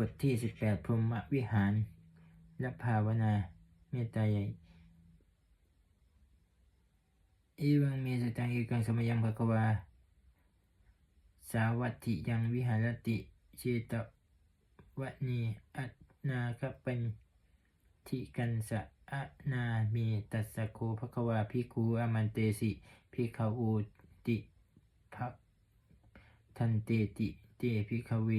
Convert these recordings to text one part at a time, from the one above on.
บทที่สิบแปดพรหมวิหารและภาวนาเมตตาใหญ่อีวังเมสตังเอกังสมยังภควา สาวัตถิยังวิหารติเชตวะนีอัตนาคปัญทิกันสะอะนาเมตัสโคภควาภิกขุอามันเตสิภิกขวูติภะทันเตติเตภิกขเว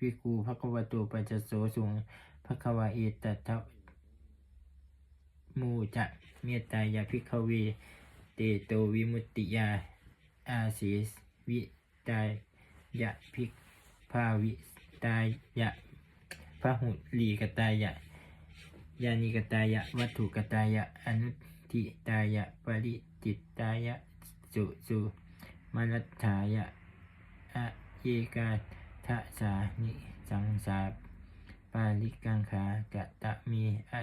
วิกูภควโตปัจจโสสุงภควาเอตัทมูจะเมตตายาภิกเวเตโตวิมุตติยาอาศิสวิตายะภิกภาวิตายะพระหุลีกตายะยานิกตายะวัตถุกตายะอนุทิตายะปริจิตตายะสุสุมนัฏฐายะอะเยกา ทะสานิสังสาปาลิกังขากะตะมีอะ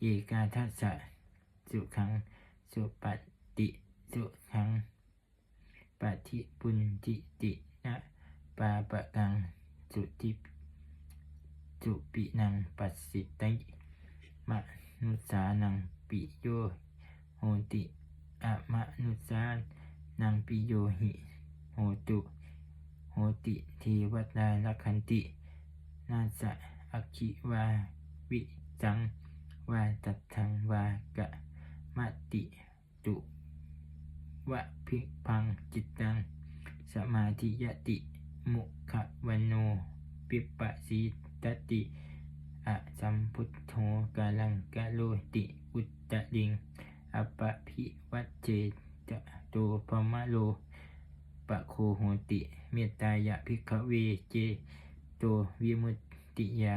เยกาทัสสะสุขังสุปฏิสุขังปฏิปุญจิตินะปาปะกังสุติสุปินังปัสสิตัยมะนุสานังปิโยโหติอะมะนุสานังปิโยหิโหตุ โหติเทวตาลักขันติ นาสะอักขิวา วิจัง วาตัตถังวากะมะติตุวะพิพังจิตตัง สมาธิยติ มุขวันโน ปิปะสีตติอะสัมพุทโธกาลังกะโลติ อุตตะลิงอปะพิวัจเจจะโตพมะโล โคโหติ เมตตายะภิกเวเจโตวิมุตติยา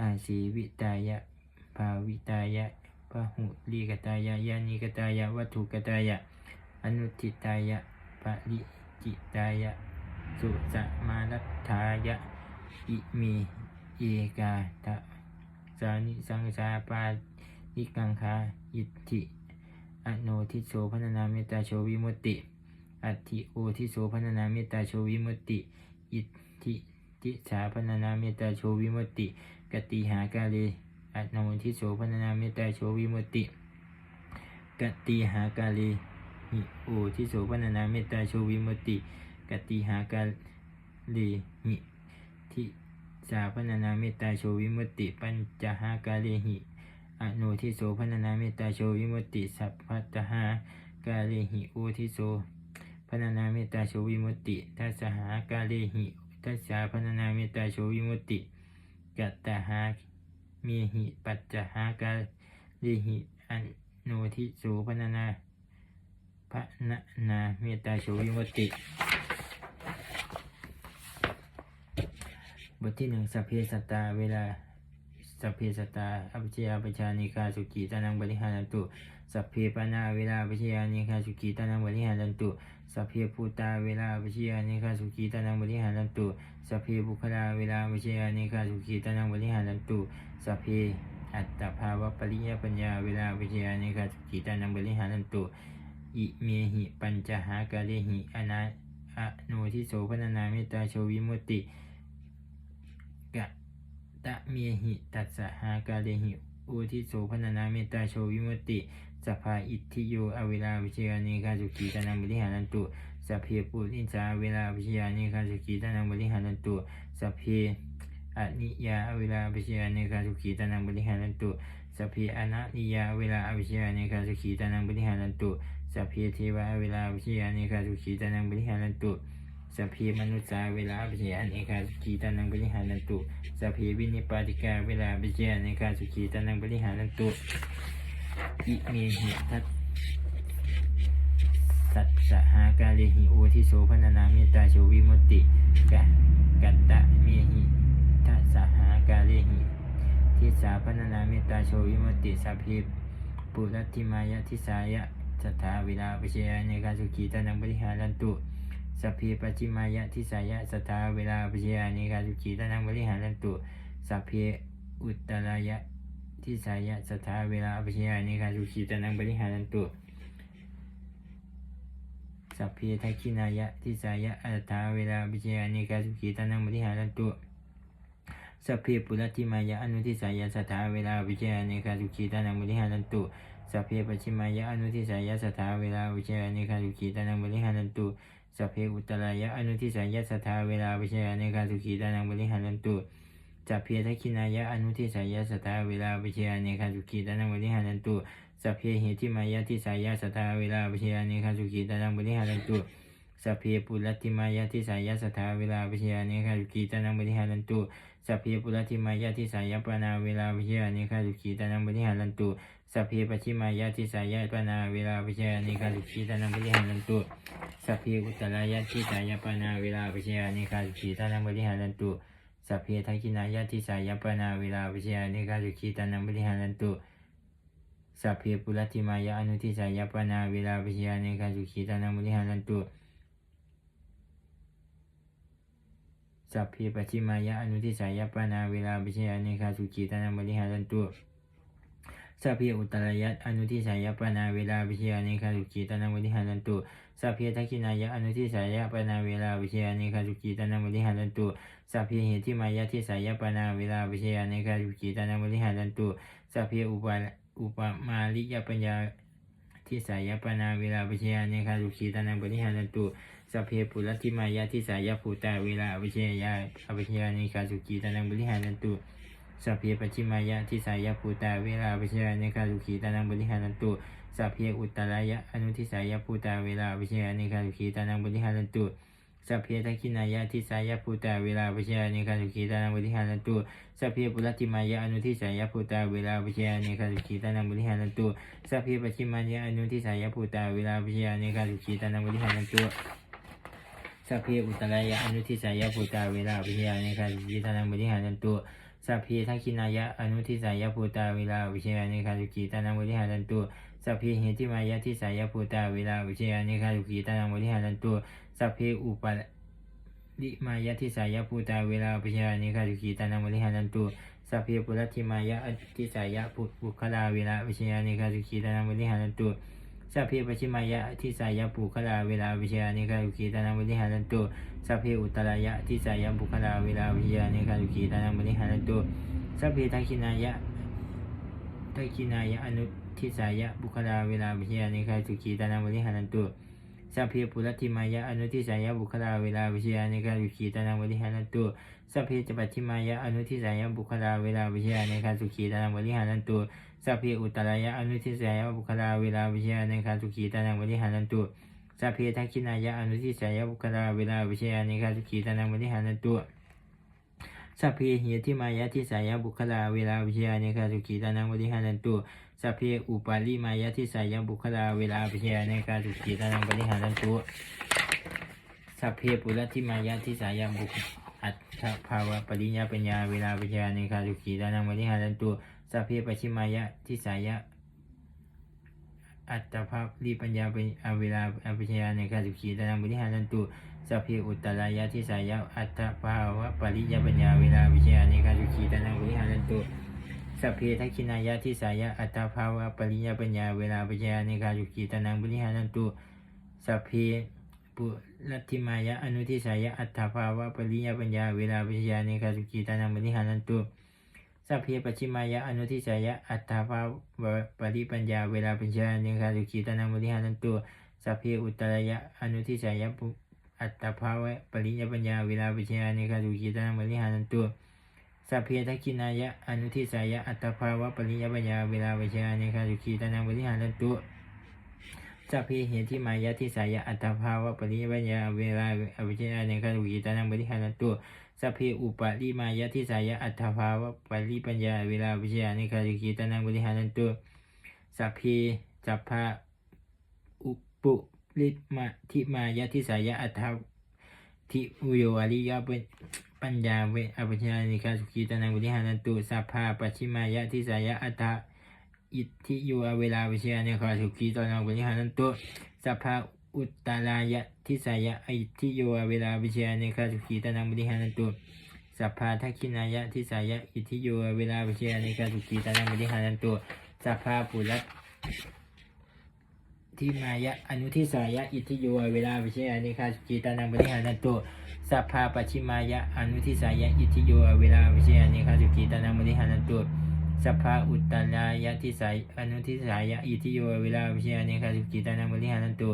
อาศีวิตายะภาวิตายะพหุลีกตายะยานิกตายะวัตถุกตายะ อนุทิตายะปริจิตายะ สุสมารัตถายะ อิมีเอกาทะสานิสังสาปานิกังคาอิทธิอโนทิโสพนนาเมตตาโชวิมุตติ อัตถิโอทิโสพนนาเมตตาโชวิมุตติ อิทธิทิสาพนนาเมตตาโชวิมุตติ กติหากาเลอัตโนทิโสพนนาเมตตาโชวิมุตติ กติหากาเลหิโอทิโสพนนาเมตตาโชวิมุตติ กติหากาเลหิทิสาพนนาเมตตาโชวิมุตติ ปัญจหากาเลหิอโนทิโสพนนาเมตตาโชวิมุตติ สัพพัตหากาเลหิโอทิโส พนนาเมตตาโชวิมุตติทัสสหากาเลหิทัสสาพนนาเมตตาโชวิมุตติกัตตหาเมหิปัจจหากาเลหิอโนทิโสพนนาพระนะนาเมตตาโชวิมุตติบทที่หนึ่งสัพเพสัตตาเวลาสัพเพสัตตาอภิชยาปชานิกาสุขีตานังบริหารันตุสัพเพปนาเวลาอภิชยานิกาสุขีตานังบริหารันตุ สัพเพภูตาเวลาอภิชยนิกาสุขีตานังบริหารันตุสัพเพบุคลาเวลาอภิชยนิกาสุขีตานังบริหารันตุสัพเพอัตตภาวะปริยปัญญาเวลาอภิชยนิกาสุขีตานังบริหารันตุอิเมหิปัญจหากาเลหิอนาอะโนทิโสพนนาเมตตาโชวิมุตติกะตะเมหิตัสสหากาเลหิอุทิโสพนานาเมตตาโชวิมุตติ สภาอิทธิโยอเวลาวิชยานิคาสุขีตานังบริหารันตุสัพเพปุรินจาเวลาวิชยานิคาสุขีตานังบริหารันตุสัพเพอนิยาเวลาวิชยานิคาสุขีตานังบริหารันตุสัพเพอนันิยาเวลาวิชยานิคาสุขีตานังบริหารันตุสัพเพเทวะเวลาวิชยานิคาสุขีตานังบริหารันตุสัพเพมนุษย์สาเวลาปิญญาเนกาสุขีตานังบริหารันตุสัพเพวินิปาติกาเวลาปิญญาเนกาสุขีตานังบริหารันตุ อิเมหิทัตสัตสหากาเลหิโอทิโสพนานาเมตตาโชวิมุตติกะกัตตะเมหิทัสสหากาเลหิทิสาพนานาเมตตาโชวิมุตติสัพเพปุรัตติมายะทิสายะสัทธาเวลาปิญญาเนกาสุขีตานังบริหารันตุสัพเพปัจิมายะทิสายะสัทธาเวลาปิยานิกาสุขีตานังบริหารันตุสัพเพอุตตรายะ ทิสายะสัทธาเวลาปิยานิกาสุขีตานังบริหารันตุสัพเพทักขินายะทิสายะอัตถาเวลาปิยานิกาสุขีตานังบริหารันตุสัพเพปุรัติมายะอนุทิสายะสถาเวลาวิเชยเนคาสุขีตานังบริหารันตุสัพเพปัจฉิมายะอนุทิสายะสถาเวลาวิเชยเนคาสุขีตานังบริหารันตุสัพเพอุตตรายะอนุทิสายะสถาเวลาวิเชยเนคาสุขีตานังบริหารันตุ สัพเพทักขินายะอนุทิสายะสถาเวลาวิเชยเนคาสุขีตานังบริหารันตุสัพเพเหติมายะทิสายะสถาเวลาวิเชยเนคาสุขีตานังบริหารันตุสัพเพปุรัติมายะทิสายะสถาเวลาวิเชยเนคาสุขีตานังบริหารันตุสัพเพปุรติมายาทิสายปนาเวลาวิเชยานิคาสุขีตานังบริหารันตุสัพเพปชิมายาทิสายปนาเวลาวิเชยานิคาสุขีตานังบริหารันตุสัพเพอุตตรายาทิสายปนาเวลาวิเชยานิคาสุขีตานังบริหารันตุ สัพเพทักินายาทิสายปนาเวลาวิชยานิกาจุขีตานังบริหารันตุสัพเพปุรติมายาอนุทิสายปนาเวลาวิชยานิกาจุขีตานังบริหารันตุสัพเพปชิมายาอนุทิสายปนาเวลาวิชยานิกาจุขีตานังบริหารันตุ สัพเพอุตรายะอนุทิสายปนาเวลาวิเชยานิคาสุขีตานังบริหารันตุสัพเพทักขินายะอนุทิสายปนาเวลาวิเชยานิคาสุขีตานังบริหารันตุสัพเพเหติมายะทิสายปนาเวลาวิเชยานิคาสุขีตานังบริหารันตุสัพเพอุปาอุปมาลิยปัญญาทิสายปนาเวลาวิเชยานิคาสุขีตานังบริหารันตุสัพเพปุรัติมายะทิสายภูตาเวลาวิเชยาอวิเชยานิคาสุขีตานังบริหารันตุ สัพเพปชิมายะทิสายะภูตาเวลาวิเชยเนคาสุขีตานังบริหารันตุสัพเพอุตตรายะอนุทิสายะภูตาเวลาวิเชยเนคาสุขีตานังบริหารันตุสัพเพทักขินายะทิสายะภูตาเวลาวิเชยเนคาสุขีตานังบริหารันตุสัพเพปุรติมายะอนุทิสายะภูตาเวลาวิเชยเนคาสุขีตานังบริหารันตุสัพเพปชิมายะอนุทิสายะภูตาเวลาวิเชยเนคาสุขีตานังบริหารันตุสัพเพอุตตรายะอนุทิสายะภูตาเวลาวิเชยเนคาสุขีตานังบริหารันตุ สัพเพทักขินายะอนุทิสายภูตาเวลาวิเชยานิคาสุขีตานังบริหารันตุสัพเพเหติมายะทิสายภูตาเวลาวิเชยานิคาสุขีตานังบริหารันตุสัพเพอุปาลิมายะทิสายภูตาเวลาวิเชยานิคาสุขีตานังบริหารันตุสัพเพปุรัติมายะทิสายภูบุคลาเวลาวิเชยานิคาสุขีตานังบริหารันตุ สัพเพปชิมายะทิสายปุคลาเวลาวิเชยานิคาสุขีตานังบริหารันตุสัพเพอุตตรายะทิสายปุคลาเวลาวิเชยานิคาสุขีตานังบริหารันตุสัพเพทักขินายะทักขินายะอนุทิสายะบุคลาเวลาวิเชยานิคาสุขีตานังบริหารันตุสัพเพปุรัติมายะอนุทิสายะบุคลาเวลาวิเชยานิคาสุขีตานังบริหารันตุสัพเพจปัตติมายะอนุทิสายะบุคลาเวลาวิเชยานิคาสุขีตานังบริหารันตุ สัพเพอุตตรายะอนุทิสายะบุคลาเวลาวิเชยานิคาสุขีตานังบริหารันตุสัพเพทักขินายะอนุทิสายะบุคลาเวลาวิเชยานิคาสุขีตานังบริหารันตุสัพเพเหติมายะทิสายะบุคลาเวลาวิเชยานิคาสุขีตานังบริหารันตุสัพเพอุปาลิมายะทิสายะบุคลาเวลาวิเชยานิคาสุขีตานังบริหารันตุสัพเพปุรัติมายะทิสายะบุคอัตถภาวะปริญญาปัญญาเวลาวิเชยานิคาสุขีตานังบริหารันตุ สัพเพปชิมายะทิสายะ อัตตภาพรีปัญญาเป็นเวลาอภิชยาในการสุขีตานังบริหารันตุสัพเพอุตตรายะทิสายะ อัตตภาวะปริยปัญญาเวลาวิเชยาในการสุขีตานังบริหารันตุสัพเพทักขินายะทิสายะ อัตตภาวะปริยปัญญาเวลาวิเชยาในการสุขีตานังบริหารันตุสัพเพปุรัติมายะอนุทิสายะอัตภาวะปริยปัญญาเวลาวิเชยาในการสุขีตานังบริหารันตุ สัพเพปชิมายะอนุทิสายะอัตตภาวะปริปัญญาเวลาวิเชยาเนคาสุขีตานังบริหารันตัวสัพเพอุตตรายะอนุทิสายะอัตถภาวะปริญญาปัญญาเวลาวิเชยานิคาสุขีตานังบริหารันตัวสัพเพทักขินายะอนุทิสายะอัตถภาวะปริญญาปัญญาเวลาวิเชยานิคาสุขีตานังบริหารันตัว สัพเพเหติมายะทิสายะอัตภาวะปริญญาปัญญาเวลาวิเชยานิคาสุขีตานังบริหารันตุสัพเพอุปาลิมายะทิสายะอัตภาวะปริปัญญาเวลาวิเชยานิคาสุขีตานังบริหารันตุสัพเพจัพพะอุปุลิมาทิมายะทิสายะอัตถทิอุโยอริยะเป็นปัญญาเวอภิชญานิกาสุขีตานังวิหารนันตุสัพพาปัจฉิมายะทิสายะอัตถ อิทธิโยเวลาวิเชยนิกาสุขีตานังวิหานันตุสัพพาอุตตรายะทิสายะอิทธิโยเวลาวิเชยนิกาสุขีตานังวิหานันตุสัพพาทักขินายะทิสายะอิทธิโยเวลาวิเชยนิกาสุขีตานังวิหานันตุสัพพาปุรัตทิมายะอนุทิสายะอิทธิโยเวลาวิเชยนิคาสุกิตานังบริหารันตุสัพพาปชิมายะอนุทิสายะอิทธิโยเวลาวิเชยนิคาสุกิตานังบริหารันตุ สัพพาอุตตรายะทิสายอนุทิสายะอิทิโยเวลาวิเชยนิคาสุกิตานังบริหารันตุ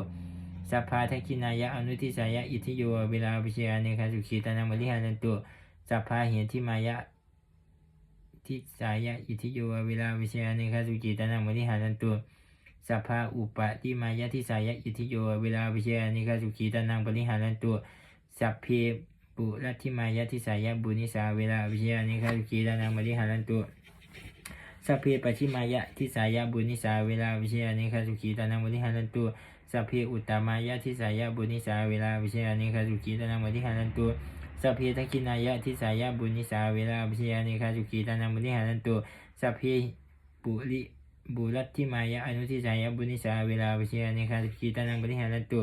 สัพพาทักขินายะอนุทิสายะอิทิโยเวลาวิเชยนิคาสุกิตานังบริหารันตุสัพพาเหติมายะทิสายะอิทิโยเวลาวิเชยนิคาสุกิตานังบริหารันตุสัพพาอุปะติมายะทิสายะอิทิโยเวลาวิเชยนิคาสุกิตานังบริหารันตุสัพเพปุรัติมายะทิสายะบุนิสาเวลาวิเชยนิคาสุกิตานังบริหารันตุ สัพเพปัจฉิมายะทิสายะบุนิสาเวลาวิเชยนิคาสุกิตานังบริหารันตุสัพเพอุตตมายะทิสายะบุนิสาเวลาวิเชยนิคาสุกิตานังบริหารันตุสัพเพทักินายะทิสายะบุญนิสาเวลาวิเชยานิคาสุกีตานังบุริหารันตุสัพเพปุริบุรัตทิมายะอนุทิสายะบุญนิสาเวลาวิเชยานิคาสุกีตานังบุริหารันตุ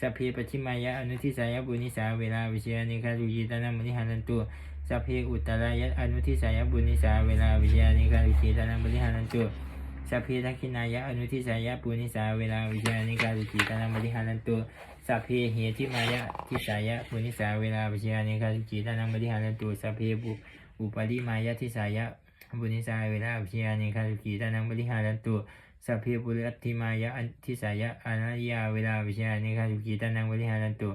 สัพเพปัจฉิมายะอนุทิสายะบุญนิสาเวลาวิเชยานิคาสุกีตานังบุริหารันตุ สัพเพอุตตรายะอนุทิสายะบุญนิสาเวลาวิชยานิคาสุกีตานังบริหารันตุสัพเพทักขินายะอนุทิสายะบุญนิสาเวลาวิชยานิคาสุกีตานังบริหารันตุสัพเพเหติมายะทิสายะปุนิสาเวลาวิชยานิคาสุกิตานังบริหารันตุสัพเพบุอุปาริมายะทิสายะปุนิสาเวลาวิชยานิคาสุกิตานังบริหารันตุสัพเพบุรัตติมายะทิสายะอนัยยาเวลาวิชยานิคาสุกิตานังบริหารันตุ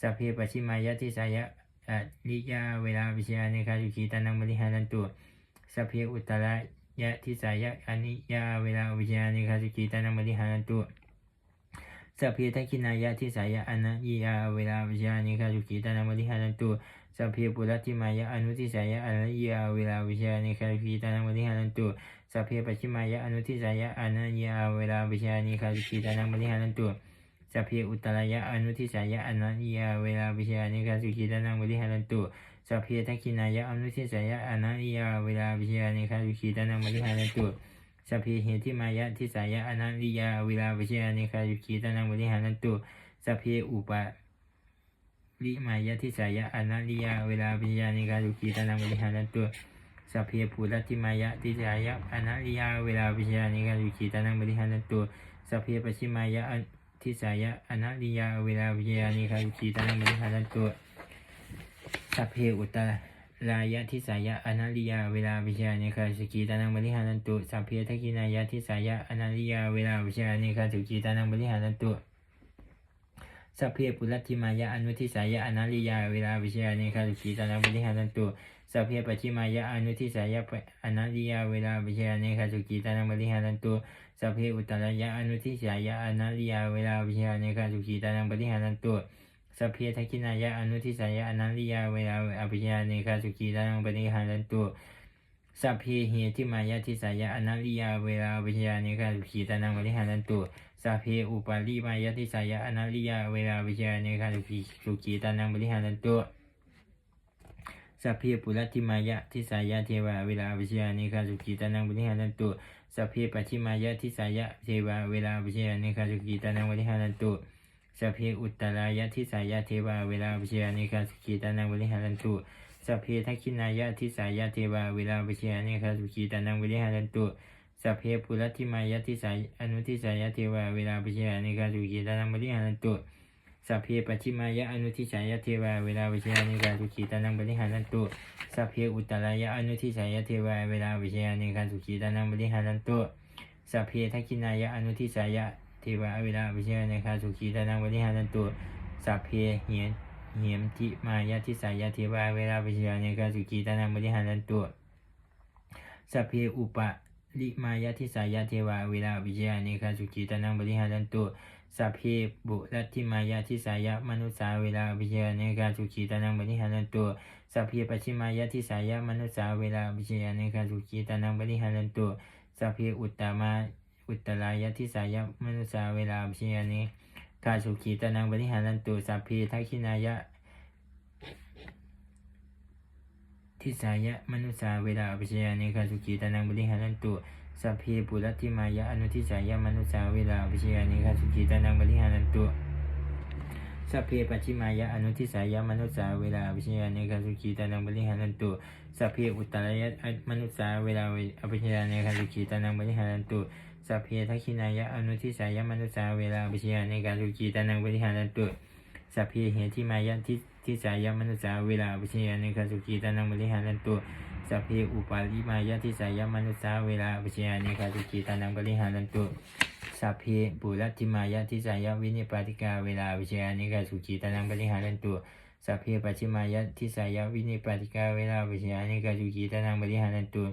สัพเพปชิมายะทิสายะ อริยาเวลาวิชยานิคาสุกิตานังบริหารันตุสัพเพอุตตรายะทิสายะอนิยาเวลาวิชยานิคาสุกิตานังบริหารันตุสัพเพทักขินายะทิสายะอนัยยาเวลาวิชานิคาสุกิตานังบริหารันตุสัพเพปุรัติมายะอนุทิสายะอนัยยาเวลาวิชานิคาสุกิตานังบริหารันตุสัพเพปัจฉิมายะอนุทิสายะอนัยยาเวลาวิชานิคาสุกิตานังบริหารันตุ สัพเพอุตตรายะอนุทิสายะอนัยยาเวลาวิชานิคาสุกิตานังบริหารันตุสัพเพทักขินายะอนุทิสายะอนัยยาเวลาวิชานิคาสุกิตานังบริหารันตุสัพเพเหติมายะทิสายะอนันติยาเวลาวิเชยานิคายุคีตานังบริหารันตุสัพเพอุปาลิมายะทิสายะอนันติยาเวลาวิเชยานิคายุคีตานังบริหารันตุสัพเพปุรัติมายะทิสายะอนันติยาเวลาวิเชยานิคายุคีตานังบริหารันตุสัพเพปชิมายะ ทิสายะอนันติยาเวลาวิยานิคายุคีตานังบริหารันตุสัพเพอุตตรายะทิสายะอนาลิยาเวลาวิชาเนคาสุกีตานังบริหารันตุสัพเพทักินายะทิสายะอนาลิยาเวลาวิชาเนคาสุกีตานังบริหารันตุสัพเพปุรัติมายะอนุทิสายะอนาลิยาเวลาวิชาเนคาสุกีตานังบริหารันตุ สัพเพปัจฉิมายะอนุทิสายะอนาลิยาเวลาวิชาเนคาสุกีตานังบริหารันตุสัพเพอุตตรายะอนุทิสายะอนาลิยาเวลาวิชาเนคาสุกีตานังบริหารันตุสัพเพทักขินายะอนุทิสายะอนันติยาเวลาอภิญาเนคาสุกีตานังปฏิหารันตุสัพเพเหติมายะทิสายะอนันติยาเวลาอภิญญาเนคาสุกีตานังปฏิหารันตุสัพเพอุปาลิมายะทิสายะอนันติยาเวลาอภิญญาเนคาสุกีสุกีตังปฏิหารันตุ สัพเพปุรัติมายะทิสายะเทวาเวลาอภิญญาเนคาสุกีตานังปฏิหารันตุสัพเพปัจฉิมายะทิสายะเทวาเวลาอภิญญาเนคาสุกีตานังปฏิหารันตุสัพเพอุตตรายะทิสายะเทวาเวลาวิชยานิคาสุขีตานังบริหารันตุสัพเพทักขินายะทิสายะเทวาเวลาวิชยานิคาสุขีตานังบริหารันตุสัพเพปุรัติมายะทิสายอนุทิสายะเทวาเวลาวิชยานิคาสุขีตานังบริหารันตุ สัพเพปัจิมายะอนุทิสายะเทวาเวลาวิเชยานิคารสุขีตานังบริหารันตุสัพเพอุตตรายะอนุทิสายะเทวาเวลาวิเชยานิคารสุขีตานังบริหารันตุสัพเพทักขินายะอนุทิสายะเทวะเวลาวิเชยในคารสุขีตานังวริหารันตุสัพเพเหียนเหียมทิมายาทิสายาเทวะเวลาวิเชยในคารสุขีตานังวริหารันตุสัพเพอุปะลิมายาทิสายาเทวะเวลาวิเชยในคารสุขีตานังวริหารันตุ สัพเพบุรัตติมายาทิสายามนุสาเวลาวิเชยในคาสุขีตานังวริหารันตุสัพเพปชิมายาทิสายามนุสาเวลาวิเชยในคาสุขีตานังวริหารันตุสัพเพอุตตมาอุตตรายะทิสายะมนุสาเวลาเชียนิกาสุขีตานังบริหารันตุสัพเพทักขินายะทิสายะมนุสาเวลาเชียนิกาสุขีตานังบริหารันตุ สัพเพปุรัติมายะอนุทิสายะมนุสาเวลาเชียนิกาสุขีตานังบริหารันตุสัพเพปัจฉิมายะอนุทิสายะมนุสาเวลาวิชยาเนคาสุขีตานังบริหารันตุสัพเพอุตตรายะมนุสาเวลาอภิชยาเนคาสุขีตานังบริหารันตุสัพเพทักขินายะอนุทิสายมนุษย์สาเวลาปิชยาในการสุขีตานังบริหารันตุสัพเพเหติมายะทิทิสายมนุษย์สาเวลาปิชยาในการสุขีตานังบริหารันตุ สัพเพอุปาลิมายะทิสายมนุษย์สาเวลาปิชยาในการสุขีตานังบริหารันตุสัพเพปุรัติมายะทิสายวินิปาติกาเวลาปิชยาในการสุขีตานังบริหารันตุสัพเพปัจิมายะทิสายวินิปาติกาเวลาปิชยาในการสุขีตานังบริหารันตุ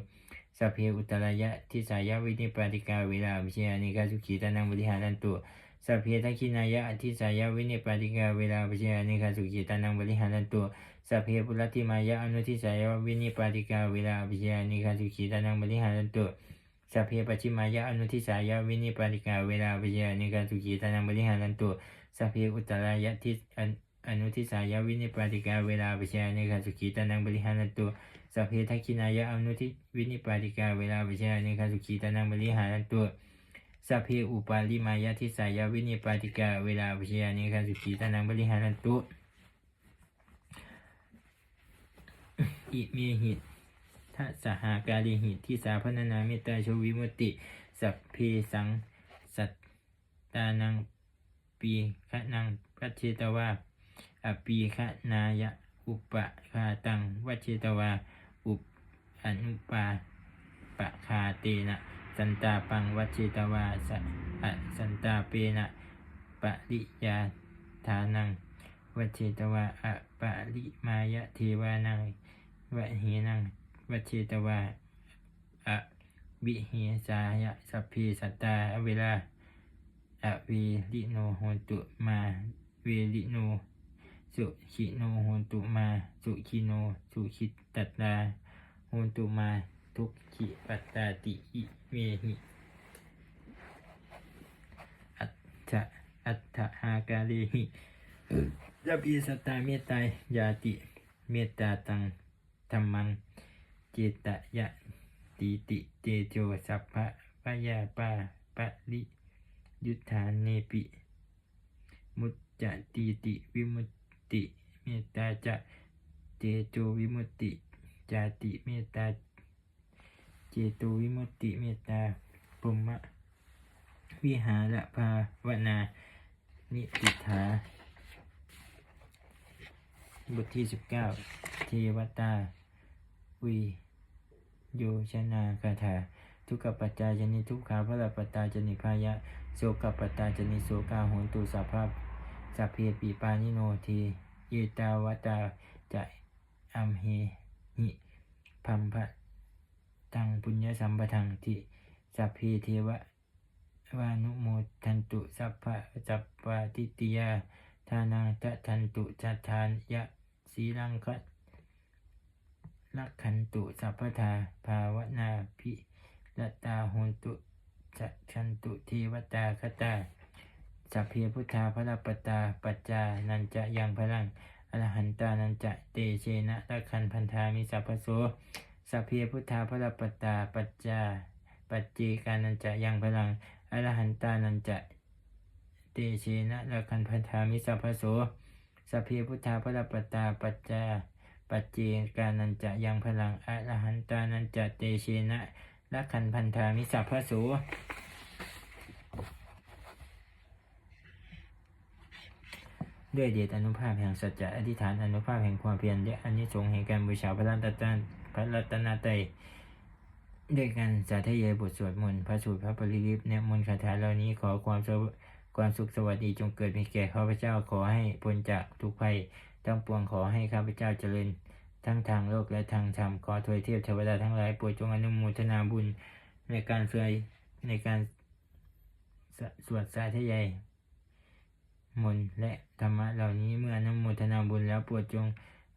สัพเพอุตตรายะทิสายวินิปาติกาเวลาวิเชยานิกาสุขีตานังบริหารันตุสัพเพทักขินายะทิสายวินิปาติกาเวลาวิเชยานิกาสุขีตานังบริหารันตุ สัพเพปุรติมายะอนุทิสายวินิปาติกาเวลาวิชยานิกาสุขีตานังบริหารันตุสัพเพปชิมายะอนุทิสายวินิปาติกาเวลาวิชยานิกาสุขีตานังบริหารันตุสัพเพอุตตรายะทิอนุอนุทิสายวินิปาติกาเวลาวิชยานิกาสุขีตานังบริหารันตุสัพเพทักขินายะอนุทิวินิปาติกาเวลาวิชานิคาสุขีตานังบริหารันตุสัพเพอุปาลิมายะทิสายะวินิปาติกาเวลาวิชานิคาสุขีตานังบริหารันตุ อิเมหิตทัสหาการิหิตทิสาพนานาเมตตาชวิมุติ สัพเพสังสัตตานังปีคะนังพัชเชตวาอปีคะนายะอุปะคาตังวัชิตวาอุปอนุปาปะคาเตนะสันตาปังวัชิตวาสะสันตาเปนะปะริยาทานังวัชิตวาอปะริมายะเทวานัง วะเหนังวัชิตวาอะวิเหสายะสัพเพสัตตาเวลาอะเวลิโนโหตุมาเวลิโนสุขิโนโหนตุมาสุขิโนสุขิตัตตาโหนตุมาทุกขิปัตตาติอิเมหิอัตถะอัตถหากาเลหิยะปีสตตาเมตตายาติเมตตาตัง ธรรมังเจตยะติติเตโจสัพพะปะยาปาปะริยุทธาเนปิ มุจจะตีติวิมุตติเมตตาจะเจโตวิมุตติจาติเมตตาเจโตวิมุตติเมตตาปุมมะวิหารภาวนานิติฐาบทที่สิบเก้าเทวตา วิโยชนาคาถาทุกขปัจจายนิทุกขาพระปัตตาจนิพายะโสกปัตตาจนิโสกาโหนตุสัพพะสัพเพปีปานิโนทีเยตาวตาจะอัมเฮหิพัมพะตังปุญญสัมปทังทิสัพเพเทวะวานุโมทันตุสัพพะสัพปะทิติยาทานังตะทันตุจัตทานยะสีลังคัต ลักขันตุสัพพทาภาวนาภิรตาโหนตุจัชันตุเทวตาคตาสัพเพพุทธาพระปตาปัจจานันจะยังพลังอรหันตานันจะเตเชนะละคันพันธามิสัพพโสสัพเพพุทธาพระปตาปัจจาปัจเจกานันจะยังพลังอรหันตานันจะเตเชนะละคันพันธามิสัพพโสสัพเพพุทธาพระปตาปัจจา ปัจเจกานันจะยังพลังอรหันตานันจะเตเชนะละคันพันธามิสัพพโสด้วยเดชอนุภาพแห่งสัจจะอธิษฐานอนุภาพแห่งความเพียรและอานิสงส์แห่งการบูชาพระรัตนพระรัตนตรัยด้วยการสาธยายบทสวดมนต์พระสูตรพระปริลิพและมนต์คาถาเหล่านี้ขอความสว ความสุขสวัสดีจงเกิดมีแก่ข้าพเจ้าขอให้พ้นจากทุกภัยทั้งปวงขอให้ข้าพเจ้าเจริญ ทั้งทางโลกและทางธรรมขอถวยเทียบเทวดาทั้งหลายโปรดจงอนุโมทนาบุญในการเสยในการสสวดสาธยายมนและธรรมะเหล่านี้เมื่ออนุโมทนาบุญแล้วโปรดจง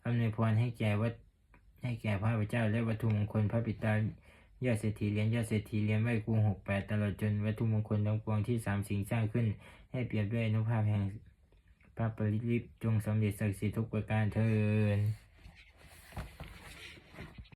อำนวยพรให้แก่วัดให้แก่พระพุทธเจ้าและวัตถุมงคลพระปิตา ยอดเศรษฐีเหรียญยอดเศรษฐีเหรียญไหวกรุงหกแปดตลอดจนวัตถุมงคลทั้งปวงที่สามสิ่งสร้างขึ้น ให้เปรียบด้วยอนุภาพแห่งพระปริลิปจงสำเร็จศักดิ์สิทธิ์ทุกประการเทิน